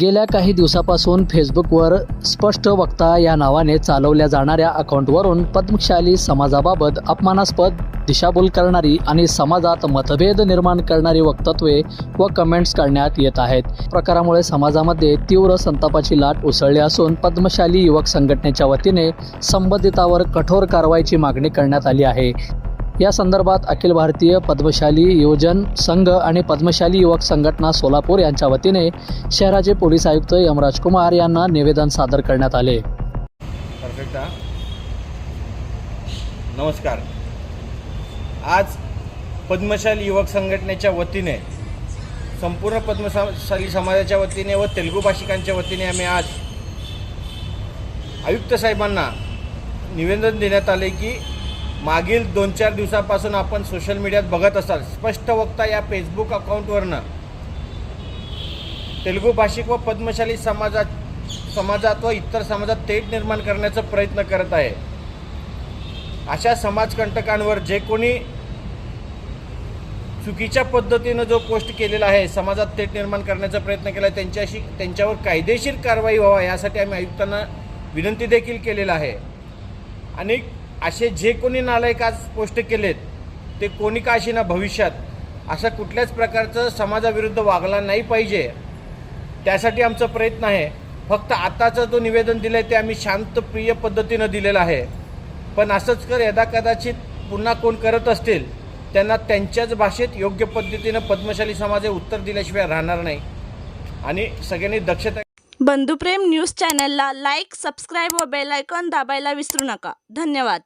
गेल्या काही दिवसापासून फेसबुकवर स्पष्ट वक्ता या नावाने चालवल्या जाणाऱ्या अकाउंटवरून पद्मशाली समाजाबाबत अपमानास्पद दिशाभूल करणारी आणि समाजात मतभेद निर्माण करणारी वक्तत्वे व कमेंट्स काढण्यात येत आहेत. प्रकारामुळे समाजामध्ये तीव्र संतापाची लाट उसळली असून पद्मशाली युवक संघटनेच्या वतीने संबंधितावर कठोर कारवाईची मागणी करण्यात आली आहे. या संदर्भात अखिल भारतीय पद्मशाली योजन संघ आणि पद्मशाली युवक संघटना सोलापूर यांच्या वतीने शहराचे पोलीस आयुक्त यमराज कुमार यांना निवेदन सादर करण्यात आले. नमस्कार. आज पद्मशाली युवक संघटनेच्या वतीने संपूर्ण पद्मशाली समाजाच्या वतीने व तेलुगू भाषिकांच्या वतीने आम्ही आज आयुक्त साहेबांना निवेदन देण्यात आले की मागील दोन चार दिवसापासून आपण सोशल मीडियात बघत असाल स्पष्ट वक्ता या फेसबुक अकाउंटवरनं तेलुगू भाषिक व पद्मशाली समाजात समाजात व इतर समाजात तेट निर्माण करण्याचा प्रयत्न करत आहे. अशा समाजकंटकांवर जे कोणी चुकीच्या पद्धतीनं जो पोस्ट केलेला आहे समाजात तेट निर्माण करण्याचा प्रयत्न केला आहे त्यांच्याशी त्यांच्यावर कायदेशीर कारवाई व्हावा यासाठी आम्ही आयुक्तांना विनंती देखील केलेला आहे. आणि असे जे कोणी नालायक आज पोस्ट केलेत ते कोणी का अशी भविष्यात? अशा कुठल्याच प्रकारचं समाजाविरुद्ध वागला नाही पाहिजे. त्यासाठी आमचा प्रयत्न आहे. फक्त आताचं जो निवेदन दिलं आहे ते आम्ही शांतप्रिय पद्धतीनं दिलेलं आहे. पण असंच कर यदा कदाचित पुन्हा कोण करत असतील त्यांना त्यांच्याच भाषेत योग्य पद्धतीनं पद्मशाली समाज हे उत्तर दिल्याशिवाय राहणार नाही. आणि सगळ्यांनी दक्षता बंधुप्रेम न्यूज चॅनलला लाईक सबस्क्राईब व बेल आयकॉन दाबायला विसरू नका. धन्यवाद.